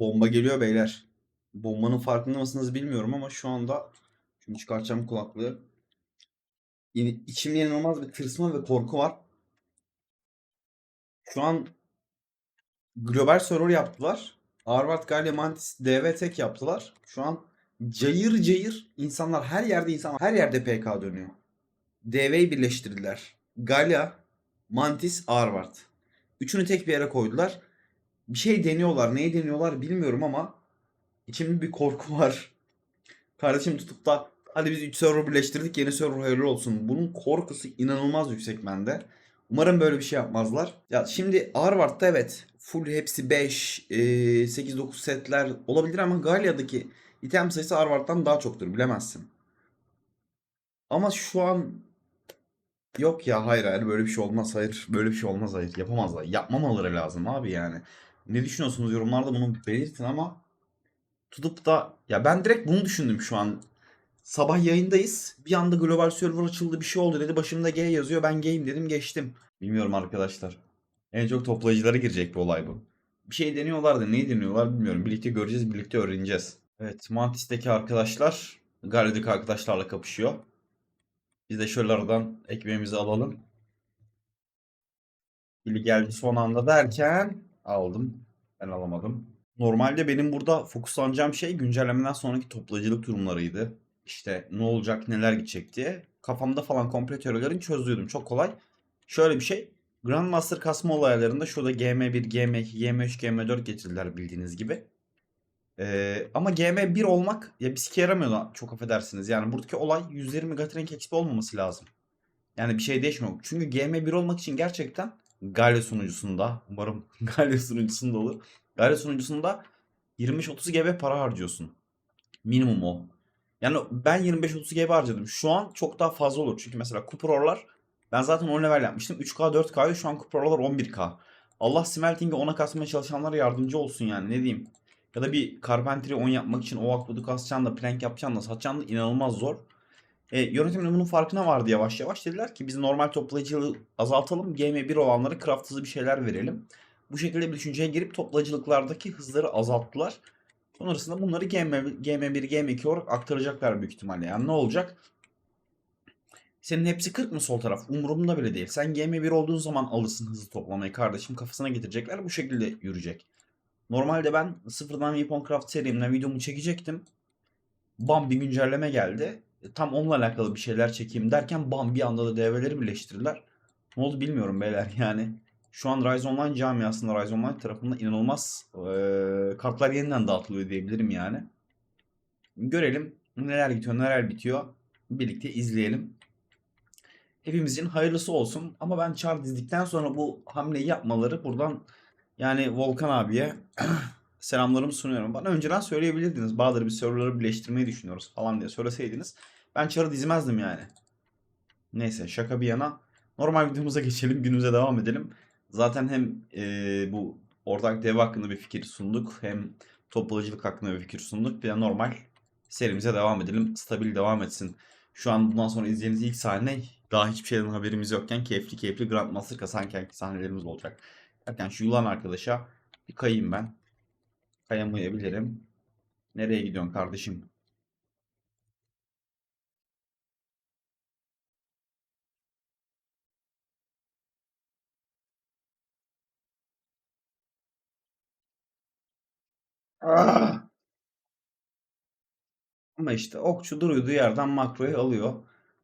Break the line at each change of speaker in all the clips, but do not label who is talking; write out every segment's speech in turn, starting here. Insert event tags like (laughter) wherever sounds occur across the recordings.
Bomba geliyor beyler. Bombanın farkında mısınız bilmiyorum ama şu anda şimdi çıkartacağım kulaklığı. Yine içimde inanılmaz bir tırsma ve korku var. Şu an global server yaptılar. Harvard Gallia Mantis DV yaptılar. Şu an cayır cayır insanlar her yerde insan her yerde PK dönüyor. DV'yi birleştirdiler. Gallia, Mantis, Harvard. Üçünü tek bir yere koydular. Bir şey deniyorlar. Neyi deniyorlar bilmiyorum ama içimde bir korku (laughs) var. Kardeşim tutup da hadi biz 3 server birleştirdik yeni server hayırlı olsun. Bunun korkusu inanılmaz yüksek bende. Umarım böyle bir şey yapmazlar. Ya şimdi Harvard'da evet full hepsi 5, 8-9 setler olabilir ama Gallia'daki item sayısı Harvard'dan daha çoktur bilemezsin. Ama şu an yok ya hayır hayır böyle bir şey olmaz hayır böyle bir şey olmaz hayır yapamazlar. Yapmamaları lazım abi yani. Ne düşünüyorsunuz yorumlarda bunu belirtin ama tutup da ya ben direkt bunu düşündüm şu an. Sabah yayındayız. Bir anda global server açıldı bir şey oldu dedi. Başımda G yazıyor. Ben G'yim dedim geçtim. Bilmiyorum arkadaşlar. En çok toplayıcılara girecek bir olay bu. Bir şey deniyorlar da neyi deniyorlar bilmiyorum. Birlikte göreceğiz, birlikte öğreneceğiz. Evet, Mantis'teki arkadaşlar Galio'daki arkadaşlarla kapışıyor. Biz de şöyle aradan ekmeğimizi alalım. Biri geldi son anda derken aldım. Ben alamadım. Normalde benim burada fokuslanacağım şey güncellemeden sonraki toplayıcılık durumlarıydı. İşte ne olacak, neler gidecek diye. Kafamda falan komple teorilerini çözüyordum. Çok kolay. Şöyle bir şey. Grandmaster kasma olaylarında şurada GM1, GM2, GM3, GM4 getirdiler bildiğiniz gibi. Ee, ama GM1 olmak ya bir sike yaramıyor çok affedersiniz. Yani buradaki olay 120 Gatrenk XP olmaması lazım. Yani bir şey değişmiyor. Çünkü GM1 olmak için gerçekten Galio sunucusunda umarım (laughs) Galio sunucusunda olur. Galio sunucusunda 25-30 GB para harcıyorsun. Minimum o. Yani ben 25-30 GB harcadım. Şu an çok daha fazla olur. Çünkü mesela Kuprorlar ben zaten 10 level yapmıştım. 3K 4K'yı şu an Kuprorlar 11K. Allah Smelting'e 10'a kasmaya çalışanlara yardımcı olsun yani ne diyeyim. Ya da bir Carpentry 10 yapmak için o akbudu kasacaksın da plank yapacaksın da satacaksın da inanılmaz zor. E, yönetimin bunun farkına vardı yavaş yavaş. Dediler ki biz normal toplayıcılığı azaltalım. GM1 olanlara craft hızı bir şeyler verelim. Bu şekilde bir düşünceye girip toplayıcılıklardaki hızları azalttılar. Sonrasında bunları GM, GM1, GM2 olarak aktaracaklar büyük ihtimalle. Yani ne olacak? Senin hepsi 40 mı sol taraf? Umurumda bile değil. Sen GM1 olduğun zaman alırsın hızlı toplamayı kardeşim. Kafasına getirecekler. Bu şekilde yürüyecek. Normalde ben sıfırdan Weapon Craft serimden videomu çekecektim. Bam bir güncelleme geldi. E, Tam onunla alakalı bir şeyler çekeyim derken bam bir anda da devreleri birleştirdiler. Ne oldu bilmiyorum beyler (laughs) yani. Şu an Rise Online camiasında Rise Online tarafında inanılmaz eee, kartlar yeniden dağıtılıyor diyebilirim yani. Görelim neler gidiyor neler bitiyor. Birlikte izleyelim. Hepimizin hayırlısı olsun. Ama ben Char dizdikten sonra bu hamleyi yapmaları buradan yani Volkan abiye (clears throat) selamlarımı sunuyorum. Bana önceden söyleyebilirdiniz. Bahadır bir serverları birleştirmeyi düşünüyoruz falan diye söyleseydiniz. Ben Char'ı dizmezdim yani. Neyse şaka bir yana. Normal videomuza (laughs) geçelim. Günümüze devam edelim. Zaten hem eee, bu ortak dev hakkında bir fikir sunduk. Hem toplayıcılık hakkında bir fikir sunduk. Bir de normal serimize devam edelim. Stabil devam etsin. Şu an bundan sonra izleyeceğiniz ilk sahne daha hiçbir şeyden haberimiz yokken keyifli keyifli Grandmaster kasanken sahnelerimiz olacak. Derken şu yılan arkadaşa bir kayayım ben. Kayamayabilirim. Nereye gidiyorsun kardeşim? Ah! Ama işte okçu durduğu yerden makroyu alıyor.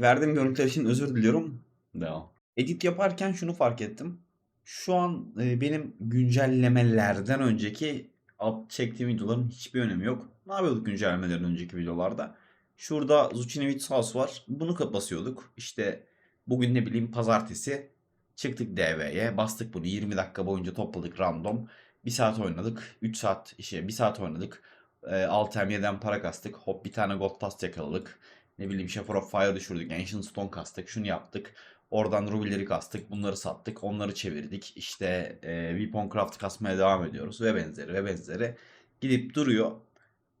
Verdiğim görüntüler için özür diliyorum. Devam. Edit yaparken şunu fark ettim. Şu an e, benim güncellemelerden önceki alt çektiğim videoların hiçbir önemi yok. Ne yapıyorduk güncellemeden önceki videolarda? Şurada Zucchini House var. Bunu basıyorduk. İşte bugün ne bileyim pazartesi çıktık DV'ye. Bastık bunu 20 dakika boyunca topladık random. 1 saat oynadık. 3 saat işte 1 saat oynadık. E, 6 7'den para kastık. Hop bir tane gold task yakaladık. Ne bileyim Shaper of Fire düşürdük. Ancient Stone kastık. Şunu yaptık. Oradan rubileri kastık. Bunları sattık. Onları çevirdik. İşte e, Weapon Craft kasmaya devam ediyoruz. Ve benzeri ve benzeri. Gidip duruyor.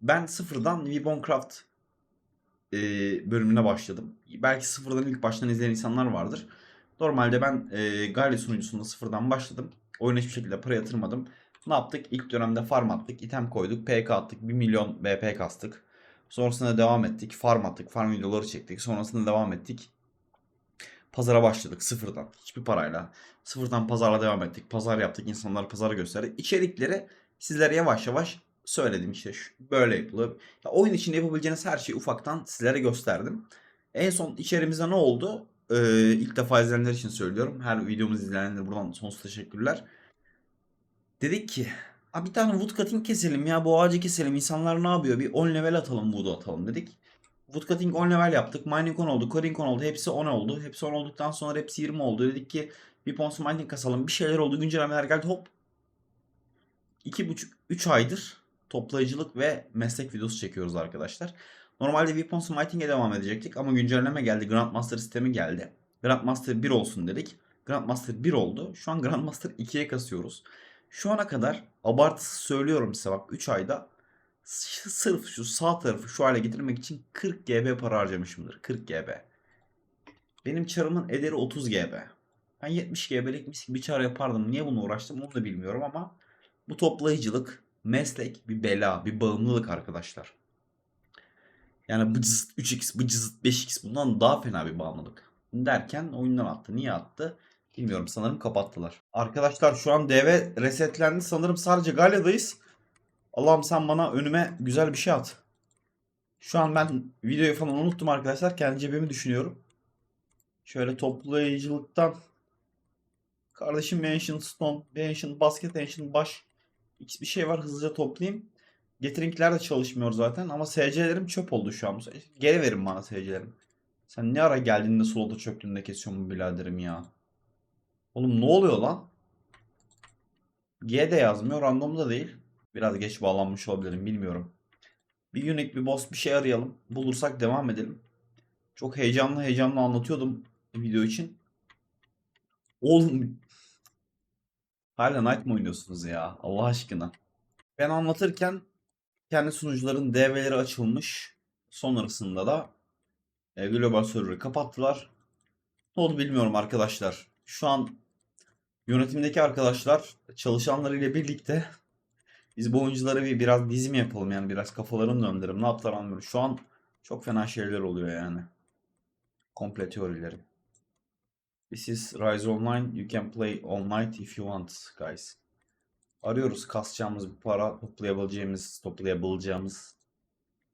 Ben sıfırdan Weapon Craft e, bölümüne başladım. Belki sıfırdan ilk baştan izleyen insanlar vardır. Normalde ben e, Galio sunucusunda sıfırdan başladım. Oyuna hiçbir şekilde para yatırmadım. Ne yaptık? İlk dönemde farm attık, item koyduk, PK attık, 1 milyon BP kastık. Sonrasında devam ettik, farm attık, farm videoları çektik. Sonrasında devam ettik. Pazara başladık sıfırdan. Hiçbir parayla. Sıfırdan pazarla devam ettik. Pazar yaptık, insanlara pazarı gösterdik. İçerikleri sizlere yavaş yavaş söyledim işte şu, böyle yapılıyor. Ya oyun içinde yapabileceğiniz her şeyi ufaktan sizlere gösterdim. En son içerimizde ne oldu? Ee, ilk defa izleyenler için söylüyorum. Her videomuzu izleyenlere buradan sonsuz teşekkürler. Dedik ki "Aa, bir tane wood cutting keselim ya bu ağacı keselim. İnsanlar ne yapıyor? Bir 10 level atalım wood'u atalım dedik. Wood cutting 10 level yaptık. Mining 10 oldu. Coding 10 oldu. Hepsi 10 oldu. Hepsi 10 olduktan sonra hepsi 20 oldu. Dedik ki bir Pons mining kasalım. Bir şeyler oldu. Güncellemeler geldi. Hop 2,5-3 aydır toplayıcılık ve meslek videosu çekiyoruz arkadaşlar. Normalde Weapon Smiting'e devam edecektik ama güncelleme geldi. Grandmaster sistemi geldi. Grandmaster 1 olsun dedik. Grandmaster 1 oldu. Şu an Grandmaster 2'ye kasıyoruz. Şu ana kadar abartısız söylüyorum size bak 3 ayda sırf şu sağ tarafı şu hale getirmek için 40 GB para harcamışımdır. 40 GB. Benim çarımın ederi 30 GB. Ben 70 GB'lik mis bir çar yapardım. Niye bunu uğraştım onu da bilmiyorum ama bu toplayıcılık, meslek bir bela, bir bağımlılık arkadaşlar. Yani bıcızıt 3x, bıcızıt 5x bundan daha fena bir bağımlılık. Derken oyundan attı. Niye attı? Bilmiyorum sanırım kapattılar. Arkadaşlar şu an DV resetlendi. Sanırım sadece Galya'dayız. Allah'ım sen bana önüme güzel bir şey at. Şu an ben videoyu falan unuttum arkadaşlar. Kendi cebimi düşünüyorum. Şöyle toplayıcılıktan Kardeşim Ancient Stone, Ancient Basket, Ancient Baş X bir şey var hızlıca toplayayım. Getirinkler de çalışmıyor zaten ama SC'lerim çöp oldu şu an. Geri verin bana SC'lerim. Sen ne ara geldiğinde slota çöktüğünde kesiyorsun biraderim ya. Oğlum ne oluyor lan? G de yazmıyor, random da değil. Biraz geç bağlanmış olabilirim bilmiyorum. Bir unique bir boss bir şey arayalım. Bulursak devam edelim. Çok heyecanlı heyecanlı anlatıyordum video için. Oğlum Hala Night mı oynuyorsunuz ya? Allah aşkına. Ben anlatırken kendi sunucuların DV'leri açılmış. Sonrasında da e, global server'ı kapattılar. Ne oldu bilmiyorum arkadaşlar. Şu an yönetimdeki arkadaşlar çalışanlarıyla birlikte biz bu oyuncuları bir biraz dizim yapalım yani biraz kafalarını döndürelim. Ne yaptılar anlamıyorum. Şu an çok fena şeyler oluyor yani. Komple teorileri. This is Rise Online. You can play all night if you want guys. Arıyoruz kasacağımız bir para toplayabileceğimiz, toplayabileceğimiz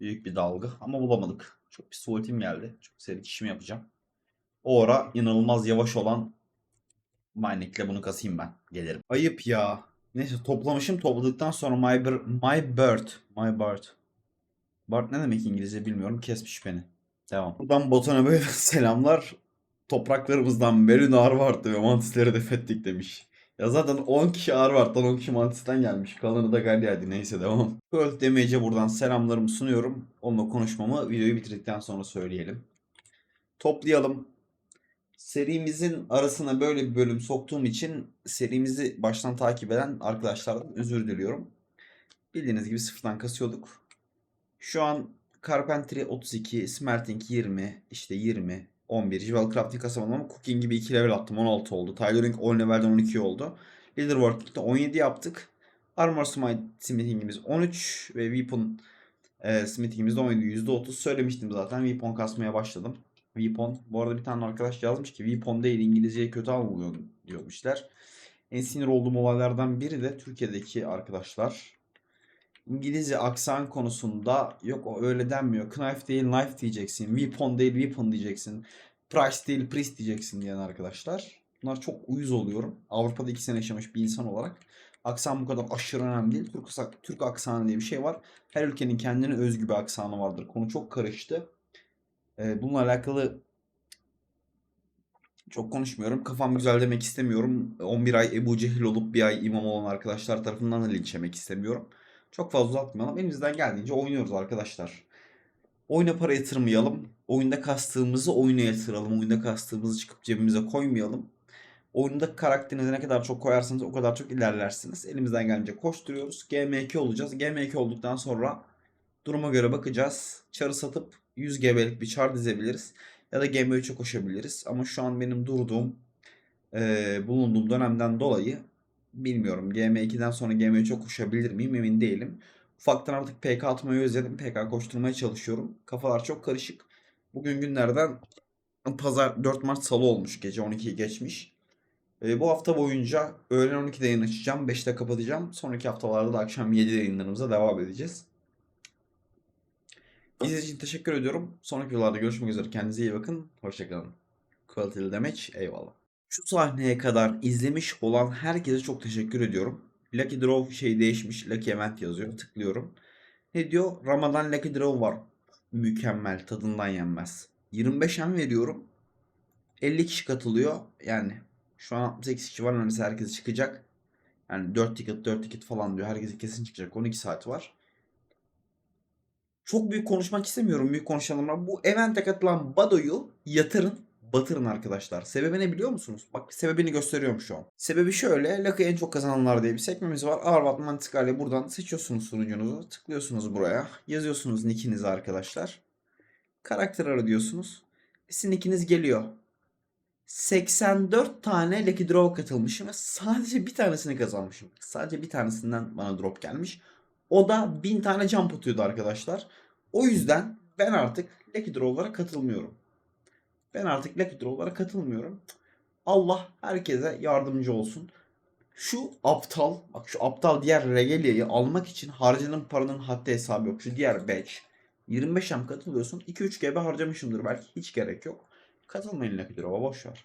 büyük bir dalga ama bulamadık. Çok bir suatim geldi. Çok seri işimi yapacağım. O ara inanılmaz yavaş olan Minec'le bunu kasayım ben. Gelirim. Ayıp ya. Neyse toplamışım. Topladıktan sonra my, my bird. My bird. Bird ne demek İngilizce bilmiyorum. Kesmiş beni. Devam. Buradan Botan'a böyle (laughs) selamlar. Topraklarımızdan beri nar vardı ve mantisleri def ettik demiş. Ya zaten 10 kişi Harvard'dan 10 kişi Mantis'ten gelmiş. Kalanı da Galya'ydı. Neyse devam. Pearl Damage'e buradan selamlarımı sunuyorum. Onunla konuşmamı videoyu bitirdikten sonra söyleyelim. Toplayalım. Serimizin arasına böyle bir bölüm soktuğum için serimizi baştan takip eden arkadaşlardan özür diliyorum. Bildiğiniz gibi sıfırdan kasıyorduk. Şu an Carpentry 32, Smelting 20, işte 20, 11. Jewel Crafting kasamadım ama Cooking gibi 2 level attım 16 oldu. Tailoring 10 levelden 12 oldu. Leaderworking'de 17 yaptık. Armor Smite Smithing'imiz 13 ve Weapon e, Smithing'imiz de 17 %30 söylemiştim zaten. Weapon kasmaya başladım. Weapon. Bu arada bir tane arkadaş yazmış ki Weapon değil İngilizceyi kötü algılıyor diyormuşlar. En sinir olduğum olaylardan biri de Türkiye'deki arkadaşlar. İngilizce aksan konusunda yok o öyle denmiyor. Knife değil knife diyeceksin. Weapon değil weapon diyeceksin. Price değil priest diyeceksin diyen arkadaşlar. Bunlar çok uyuz oluyorum. Avrupa'da iki sene yaşamış bir insan olarak. Aksan bu kadar aşırı önemli değil. Türk, Türk aksanı diye bir şey var. Her ülkenin kendine özgü bir aksanı vardır. Konu çok karıştı. Ee, bununla alakalı çok konuşmuyorum. Kafam güzel demek istemiyorum. 11 ay Ebu Cehil olup bir ay imam olan arkadaşlar tarafından da linç yemek istemiyorum. Çok fazla uzatmayalım. Elimizden geldiğince oynuyoruz arkadaşlar. Oyuna para yatırmayalım. Oyunda kastığımızı oyuna yatıralım. Oyunda kastığımızı çıkıp cebimize koymayalım. Oyunda karakterinize ne kadar çok koyarsanız o kadar çok ilerlersiniz. Elimizden gelince koşturuyoruz. GM2 olacağız. GM2 olduktan sonra duruma göre bakacağız. Çarı satıp 100 GB'lik bir çar dizebiliriz. Ya da GM3'e koşabiliriz. Ama şu an benim durduğum, eee, bulunduğum dönemden dolayı bilmiyorum. GM2'den sonra GM3'e çok koşabilir miyim emin değilim. Ufaktan artık PK atmayı özledim. PK koşturmaya çalışıyorum. Kafalar çok karışık. Bugün günlerden pazar 4 Mart salı olmuş. Gece 12'yi geçmiş. E, bu hafta boyunca öğlen 12'de yayın açacağım. 5'te kapatacağım. Sonraki haftalarda da akşam 7'de yayınlarımıza devam edeceğiz. İzlediğiniz için teşekkür ediyorum. Sonraki videolarda görüşmek üzere. Kendinize iyi bakın. Hoşçakalın. Quality demeç. Eyvallah. Şu sahneye kadar izlemiş olan herkese çok teşekkür ediyorum. Lucky Draw şey değişmiş. Lucky Event yazıyor. Tıklıyorum. Ne diyor? Ramadan Lucky Draw var. Mükemmel. Tadından yenmez. 25 em veriyorum. 50 kişi katılıyor. Yani şu an 68 kişi var. Neredeyse herkes çıkacak. Yani 4 ticket 4 ticket falan diyor. Herkese kesin çıkacak. 12 saat var. Çok büyük konuşmak istemiyorum. Büyük konuşalım. ama Bu evente katılan Bado'yu yatırın, batırın arkadaşlar. Sebebi ne biliyor musunuz? Bak sebebini gösteriyorum şu an. Sebebi şöyle. Lucky en çok kazananlar diye bir sekmemiz var. Arvat Mantikale buradan seçiyorsunuz sunucunuzu. Tıklıyorsunuz buraya. Yazıyorsunuz nickinizi arkadaşlar. Karakter ara diyorsunuz. Sizin nickiniz geliyor. 84 tane Lucky Draw katılmışım sadece bir tanesini kazanmışım. Sadece bir tanesinden bana drop gelmiş. O da 1000 tane jump atıyordu arkadaşlar. O yüzden ben artık Lucky Draw'lara katılmıyorum. Ben artık Lucky Draw'lara katılmıyorum. Allah herkese yardımcı olsun. Şu aptal, bak şu aptal diğer regelyayı almak için harcadığım paranın haddi hesabı yok. Şu diğer badge. 25 am katılıyorsun. 2-3 GB harcamışımdır belki. Hiç gerek yok. Katılmayın Lucky Draw'a boşver.